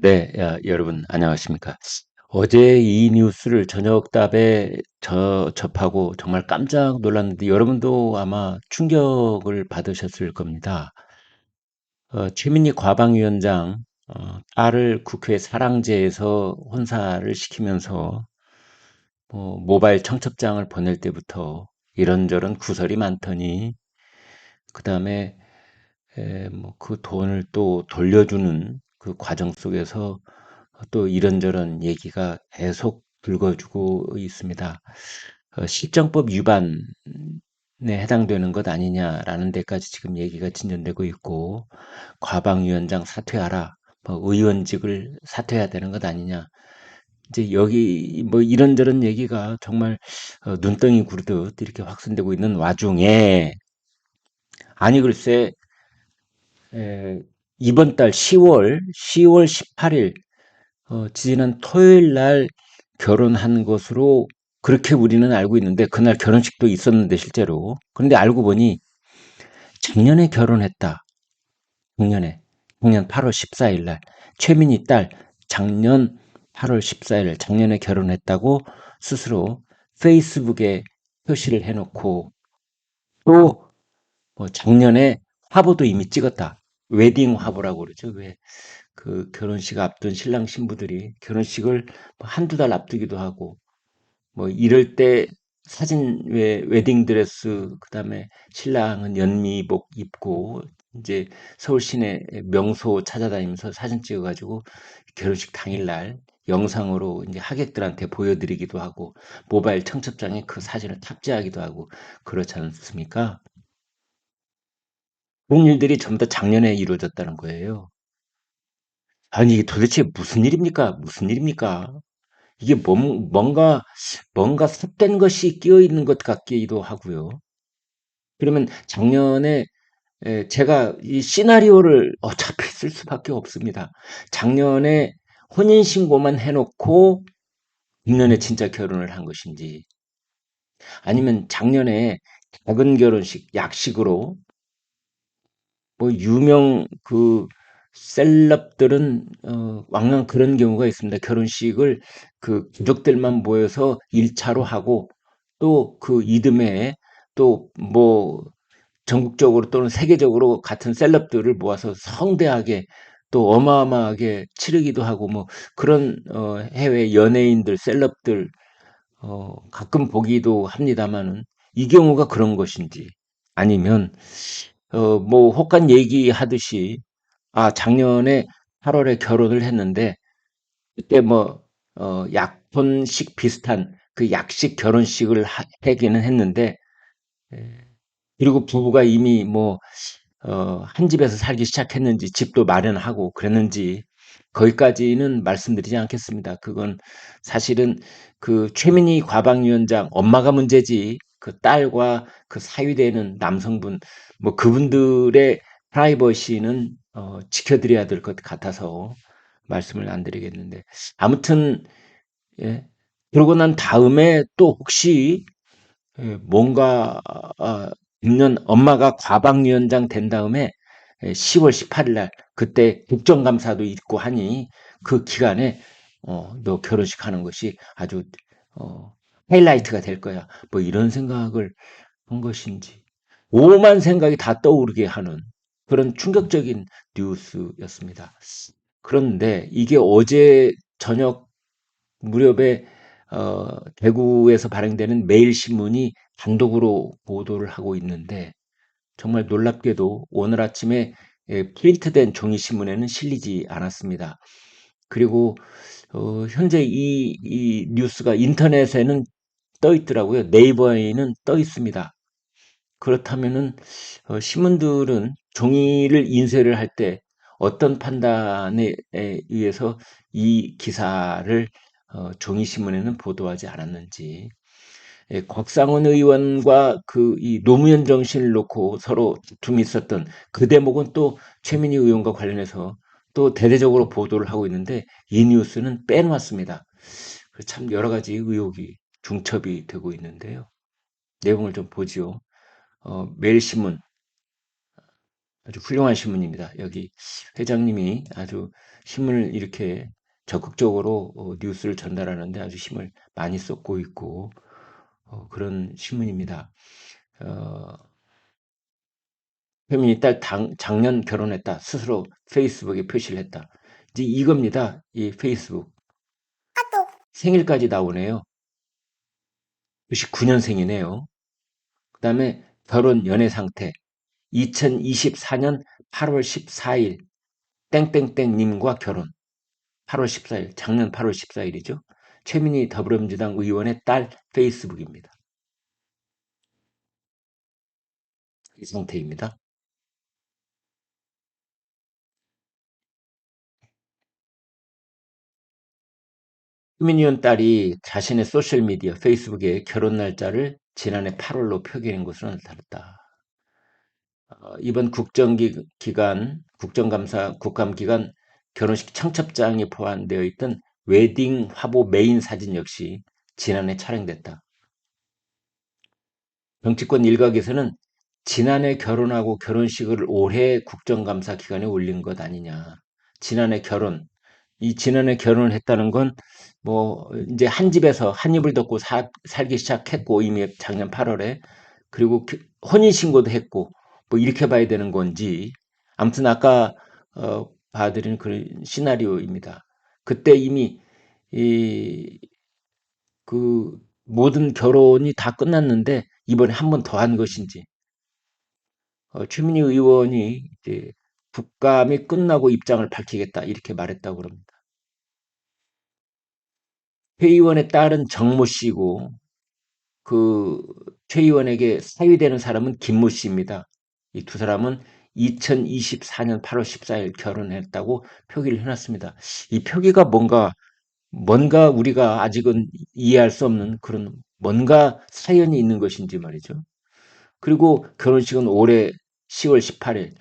네, 야, 여러분 안녕하십니까? 어제 이 뉴스를 저녁 답에 저, 접하고 정말 깜짝 놀랐는데 여러분도 아마 충격을 받으셨을 겁니다. 어, 최민희 과방위원장 어, 딸을 국회 사랑제에서 혼사를 시키면서 뭐 모바일 청첩장을 보낼 때부터 이런저런 구설이 많더니 그 다음에 뭐그 돈을 또 돌려주는 그 과정 속에서 또 이런저런 얘기가 계속 불거지고 있습니다. 어, 실정법 위반에 해당되는 것 아니냐라는 데까지 지금 얘기가 진전되고 있고 과방위원장 사퇴하라, 뭐 의원직을 사퇴해야 되는 것 아니냐. 이제 여기 뭐 이런저런 얘기가 정말 어, 눈덩이 구르듯 이렇게 확산되고 있는 와중에 아니 글쎄 에, 이번 달 10월 10월 18일 어, 지난 토요일 날 결혼한 것으로 그렇게 우리는 알고 있는데 그날 결혼식도 있었는데 실제로 그런데 알고 보니 작년에 결혼했다. 작년에 작년 8월 14일 날 최민희 딸 작년 8월 14일 작년에 결혼했다고 스스로 페이스북에 표시를 해놓고 또 뭐 작년에 화보도 이미 찍었다. 웨딩 화보라고 그러죠. 왜 그 결혼식 앞둔 신랑 신부들이 결혼식을 뭐 한두 달 앞두기도 하고 뭐 이럴 때 사진 왜 웨딩 드레스 그다음에 신랑은 연미복 입고 이제 서울 시내 명소 찾아다니면서 사진 찍어 가지고 결혼식 당일 날 영상으로 이제 하객들한테 보여드리기도 하고 모바일 청첩장에 그 사진을 탑재하기도 하고 그렇지 않습니까? 그런 일들이 전부 다 작년에 이루어졌다는 거예요. 아니 이게 도대체 무슨 일입니까? 무슨 일입니까? 이게 뭔, 뭔가 뭔가 섭된 것이 끼어 있는 것 같기도 하고요. 그러면 작년에 에, 제가 이 시나리오를 어차피 쓸 수밖에 없습니다. 작년에 혼인 신고만 해놓고 작년에 진짜 결혼을 한 것인지 아니면 작년에 작은 결혼식 약식으로 뭐 유명 그 셀럽들은 어 왕왕 그런 경우가 있습니다. 결혼식을 그 가족들만 모여서 1차로 하고 또 그 이듬해에 또뭐 전국적으로 또는 세계적으로 같은 셀럽들을 모아서 성대하게 또 어마어마하게 치르기도 하고 뭐 그런 어 해외 연예인들 셀럽들 어 가끔 보기도 합니다마는 이 경우가 그런 것인지 아니면 어, 뭐, 혹간 얘기하듯이, 아, 작년에 8월에 결혼을 했는데, 그때 뭐, 어, 약혼식 비슷한 그 약식 결혼식을 하, 하기는 했는데, 에, 그리고 부부가 이미 뭐, 어, 한 집에서 살기 시작했는지, 집도 마련하고 그랬는지, 거기까지는 말씀드리지 않겠습니다. 그건 사실은 그 최민희 과방위원장 엄마가 문제지, 그 딸과 그 사위되는 남성분, 뭐 그분들의 프라이버시는 어, 지켜드려야 될 것 같아서 말씀을 안 드리겠는데 아무튼 예. 그러고 난 다음에 또 혹시 예, 뭔가 아, 있는 엄마가 과방위원장 된 다음에 예, 10월 18일 날 그때 국정감사도 있고 하니 그 기간에 어, 너 결혼식 하는 것이 아주 어, 하이라이트가 될 거야. 뭐 이런 생각을 한 것인지 오만 생각이 다 떠오르게 하는 그런 충격적인 뉴스였습니다. 그런데 이게 어제 저녁 무렵에 어, 대구에서 발행되는 매일신문이 단독으로 보도를 하고 있는데 정말 놀랍게도 오늘 아침에 예, 프린트된 종이신문에는 실리지 않았습니다. 그리고 어, 현재 이, 이 뉴스가 인터넷에는 떠 있더라고요. 네이버에는 떠 있습니다. 그렇다면은 어, 신문들은 종이를 인쇄를 할 때 어떤 판단에 의해서 이 기사를 어, 종이 신문에는 보도하지 않았는지 예, 곽상원 의원과 그 이 노무현 정신을 놓고 서로 다툼이 있었던 그 대목은 또 최민희 의원과 관련해서 또 대대적으로 보도를 하고 있는데 이 뉴스는 빼놓았습니다. 참 여러 가지 의혹이 중첩이 되고 있는데요. 내용을 좀 보지요. 어, 매일신문 아주 훌륭한 신문입니다. 여기 회장님이 아주 힘을 이렇게 적극적으로 어, 뉴스를 전달하는데 아주 힘을 많이 쏟고 있고 어, 그런 신문입니다. 어, 혜민이 딸 당, 작년 결혼했다. 스스로 페이스북에 표시를 했다. 이제 이겁니다. 이 페이스북. 생일까지 나오네요. 99년생이네요. 그 다음에 결혼 연애 상태. 2024년 8월 14일 땡땡땡님과 결혼. 8월 14일, 작년 8월 14일이죠. 최민희 더불어민주당 의원의 딸 페이스북입니다. 이 상태입니다. 의원 딸이 자신의 소셜미디어 페이스북에 결혼 날짜를 지난해 8월로 표기한 것으로 나타났다. 어, 이번 국정기간, 국정감사, 국감기간 결혼식 청첩장이 포함되어 있던 웨딩 화보 메인 사진 역시 지난해 촬영됐다. 정치권 일각에서는 지난해 결혼하고 결혼식을 올해 국정감사 기간에 올린 것 아니냐. 지난해 결혼, 이 지난해 결혼을 했다는 건 뭐 이제 한 집에서 한 입을 덮고 사, 살기 시작했고 이미 작년 8월에 그리고 혼인 신고도 했고 뭐 이렇게 봐야 되는 건지 아무튼 아까 어, 봐드리는 그런 시나리오입니다. 그때 이미 이 그 모든 결혼이 다 끝났는데 이번에 한 번 더 한 것인지 어, 최민희 의원이 이제 국감이 끝나고 입장을 밝히겠다 이렇게 말했다고 그럽니다. 최 의원의 딸은 정모 씨고 그 최 의원에게 사위되는 사람은 김모 씨입니다. 이 두 사람은 2024년 8월 14일 결혼했다고 표기를 해놨습니다. 이 표기가 뭔가 뭔가 우리가 아직은 이해할 수 없는 그런 뭔가 사연이 있는 것인지 말이죠. 그리고 결혼식은 올해 10월 18일.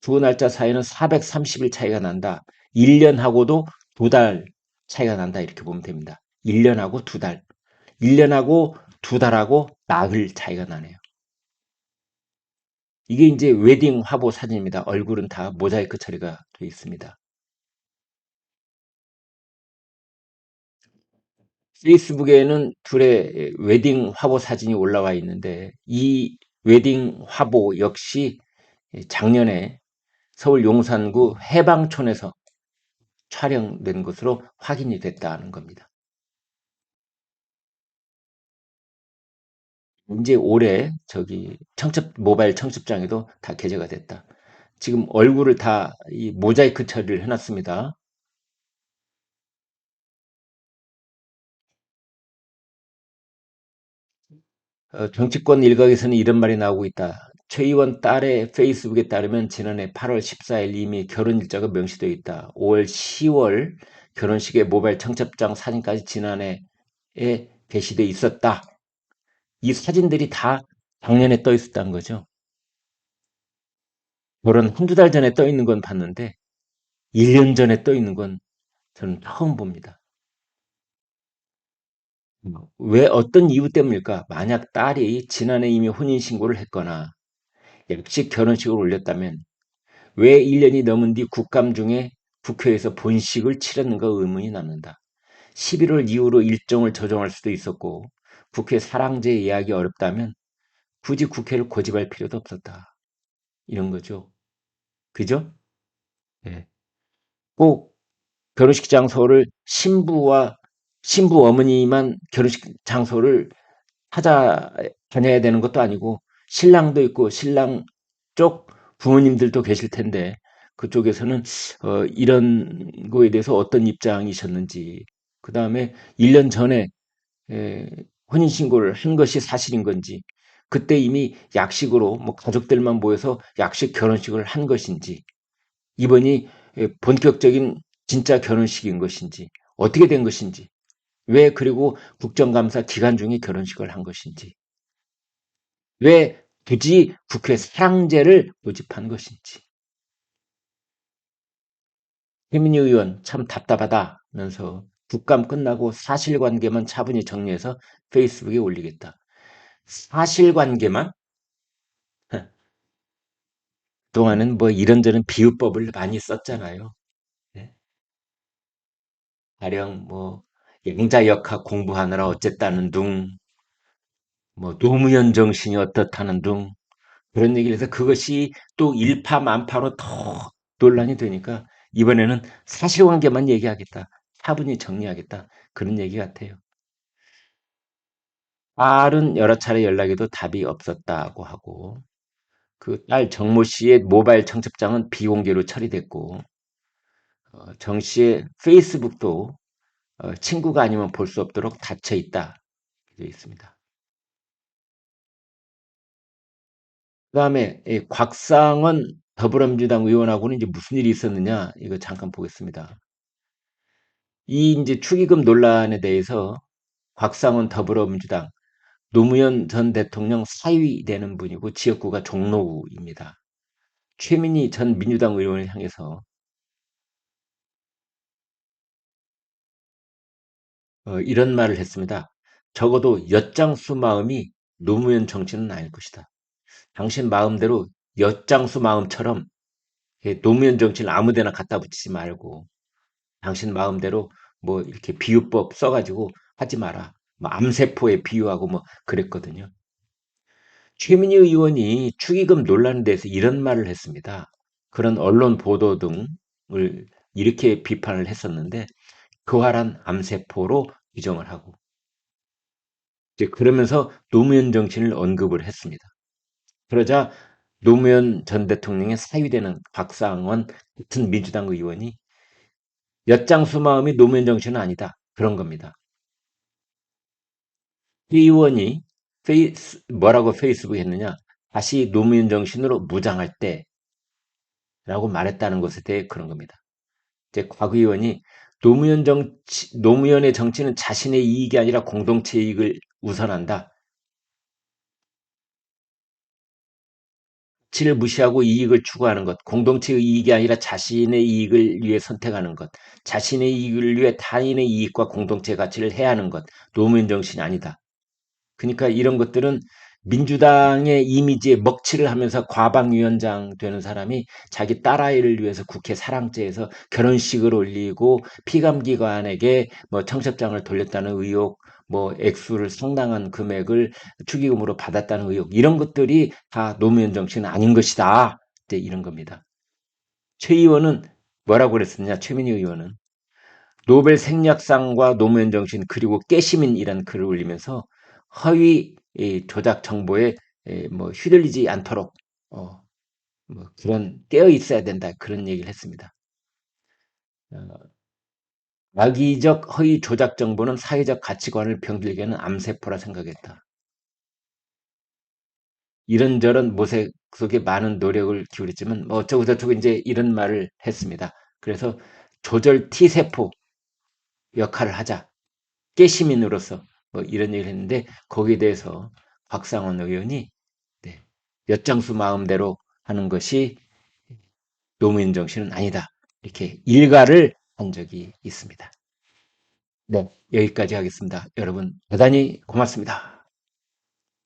두 날짜 사이는 430일 차이가 난다. 1년하고도 두 달 차이가 난다. 이렇게 보면 됩니다. 1년하고 두 달. 1년하고 두 달하고 나흘 차이가 나네요. 이게 이제 웨딩 화보 사진입니다. 얼굴은 다 모자이크 처리가 되어 있습니다. 페이스북에는 둘의 웨딩 화보 사진이 올라와 있는데 이 웨딩 화보 역시 작년에 서울 용산구 해방촌에서 촬영된 것으로 확인이 됐다는 겁니다. 이제 올해 저기 청첩 모바일 청첩장에도 다 게재가 됐다. 지금 얼굴을 다 이 모자이크 처리를 해놨습니다. 어, 정치권 일각에서는 이런 말이 나오고 있다. 최 의원 딸의 페이스북에 따르면 지난해 8월 14일 이미 결혼 일자가 명시되어 있다. 5월 10월 결혼식의 모바일 청첩장 사진까지 지난해에 게시되어 있었다. 이 사진들이 다 작년에 떠 있었다는 거죠. 결혼 한두 달 전에 떠 있는 건 봤는데 1년 전에 떠 있는 건 저는 처음 봅니다. 왜 어떤 이유 때문일까? 만약 딸이 지난해 이미 혼인신고를 했거나 약식 결혼식을 올렸다면 왜 1년이 넘은 뒤 국감 중에 국회에서 본식을 치렀는가 의문이 남는다. 11월 이후로 일정을 조정할 수도 있었고 국회 사랑제 예약이 어렵다면 굳이 국회를 고집할 필요도 없었다. 이런 거죠. 그죠? 네. 꼭 결혼식 장소를 신부와 신부 어머니만 결혼식 장소를 찾아 다녀야 되는 것도 아니고 신랑도 있고 신랑 쪽 부모님들도 계실 텐데 그쪽에서는 어, 이런 거에 대해서 어떤 입장이셨는지 그 다음에 1년 전에 에, 혼인신고를 한 것이 사실인 건지 그때 이미 약식으로 뭐 가족들만 모여서 약식 결혼식을 한 것인지 이번이 본격적인 진짜 결혼식인 것인지 어떻게 된 것인지 왜 그리고 국정감사 기간 중에 결혼식을 한 것인지 왜 굳이 국회 사랑제를 모집한 것인지 최민희 의원 참 답답하다면서 국감 끝나고 사실관계만 차분히 정리해서 페이스북에 올리겠다. 사실관계만? 그동안은 뭐 이런저런 비유법을 많이 썼잖아요. 네. 가령 뭐 양자역학 공부하느라 어쨌다는 둥, 뭐 노무현 정신이 어떻다는 둥 그런 얘기를 해서 그것이 또 일파만파로 더 논란이 되니까 이번에는 사실관계만 얘기하겠다. 차분히 정리하겠다. 그런 얘기 같아요. 딸은 여러 차례 연락해도 답이 없었다고 하고 그 딸 정모 씨의 모바일 청첩장은 비공개로 처리됐고 어, 정 씨의 페이스북도 어, 친구가 아니면 볼 수 없도록 닫혀 있다 되어 있습니다. 그 다음에 곽상원 더불어민주당 의원하고는 이제 무슨 일이 있었느냐 이거 잠깐 보겠습니다. 이 이제 축의금 논란에 대해서 곽상원 더불어민주당 노무현 전 대통령 사위 되는 분이고 지역구가 종로구입니다. 최민희 전 민주당 의원을 향해서 어, 이런 말을 했습니다. 적어도 엿장수 마음이 노무현 정치는 아닐 것이다. 당신 마음대로 엿장수 마음처럼 노무현 정치를 아무데나 갖다 붙이지 말고 당신 마음대로 뭐 이렇게 비유법 써가지고 하지 마라. 뭐 암세포에 비유하고 뭐 그랬거든요. 최민희 의원이 축의금 논란에 대해서 이런 말을 했습니다. 그런 언론 보도 등을 이렇게 비판을 했었는데 교활한 암세포로 규정을 하고 이제 그러면서 노무현 정신을 언급을 했습니다. 그러자 노무현 전 대통령의 사위되는 박상원 같은 민주당 의원이 엿장수 마음이 노무현 정신은 아니다. 그런 겁니다. 이 의원이 페이스, 뭐라고 페이스북에 했느냐 다시 노무현 정신으로 무장할 때 라고 말했다는 것에 대해 그런 겁니다. 이제 곽 의원이 노무현 정치, 노무현의 정치는 자신의 이익이 아니라 공동체 이익을 우선한다. 가치를 무시하고 이익을 추구하는 것, 공동체의 이익이 아니라 자신의 이익을 위해 선택하는 것, 자신의 이익을 위해 타인의 이익과 공동체 가치를 해하는 것, 노무현 정신이 아니다. 그러니까 이런 것들은 민주당의 이미지에 먹칠을 하면서 과방위원장 되는 사람이 자기 딸아이를 위해서 국회 사랑제에서 결혼식을 올리고 피감기관에게 뭐 청첩장을 돌렸다는 의혹, 뭐 액수를 상당한 금액을 축의금으로 받았다는 의혹 이런 것들이 다 노무현 정치는 아닌 것이다. 이제 이런 겁니다. 최 의원은 뭐라고 그랬느냐 최민희 의원은 노벨 생략상과 노무현 정신 그리고 깨시민이라는 글을 올리면서 허위 조작 정보에 뭐 휘둘리지 않도록 어, 뭐 그런 깨어 있어야 된다 그런 얘기를 했습니다. 어, 악의적 허위 조작 정보는 사회적 가치관을 병들게 하는 암세포라 생각했다. 이런저런 모색 속에 많은 노력을 기울였지만 뭐 어쩌고 저쩌고 이제 이런 말을 했습니다. 그래서 조절 T세포 역할을 하자. 깨시민으로서 뭐 이런 얘기를 했는데 거기에 대해서 박상원 의원이 네, 엿장수 마음대로 하는 것이 노무현 정신은 아니다. 이렇게 일가를 한 적이 있습니다. 네, 여기까지 하겠습니다. 여러분 대단히 고맙습니다.